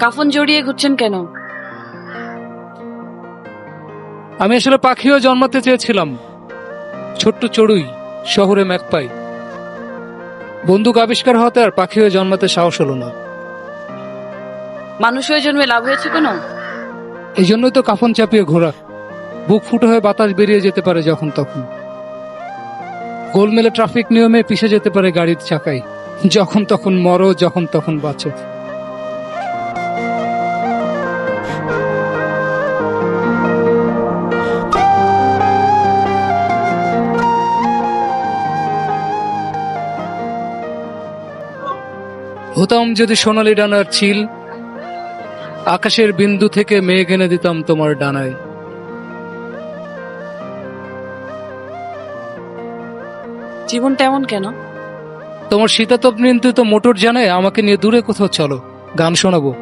কাফন জড়িয়ে ঘুরছেন কেন? আমি আসলে পাখিও জন্মাতে চেয়েছিলাম। ছোট্ট চড়ুই শহরে ম্যাকপাই। বন্দুক আবিষ্কার হতে আর পাখিও জন্মাতে সাহস হলো না। মানুষ হয়ে জন্মে লাভ হয়েছে কোনো? এই জন্যই তো কাফন চাপিয়ে ঘোরা। বুক ফুটো হয়ে বাতাস বেরিয়ে যেতে পারে যখন তখন। গোলমেলে ট্রাফিক নিয়মে পিষে যেতে পারে গাড়ির চাকায়। যখন তখন মরো যখন তখন বাঁচো। হতাম যদি সোনালি ডানার ছিল আকাশের বিন্দু থেকে মেঘ এনে দিতাম তোমার ডানায়। জীবনটা এমন কেন? তোমার শীতাতপ নিয়ন্ত্রিত মোটর জানায় আমাকে নিয়ে দূরে কোথাও চলো গান শোনাবো।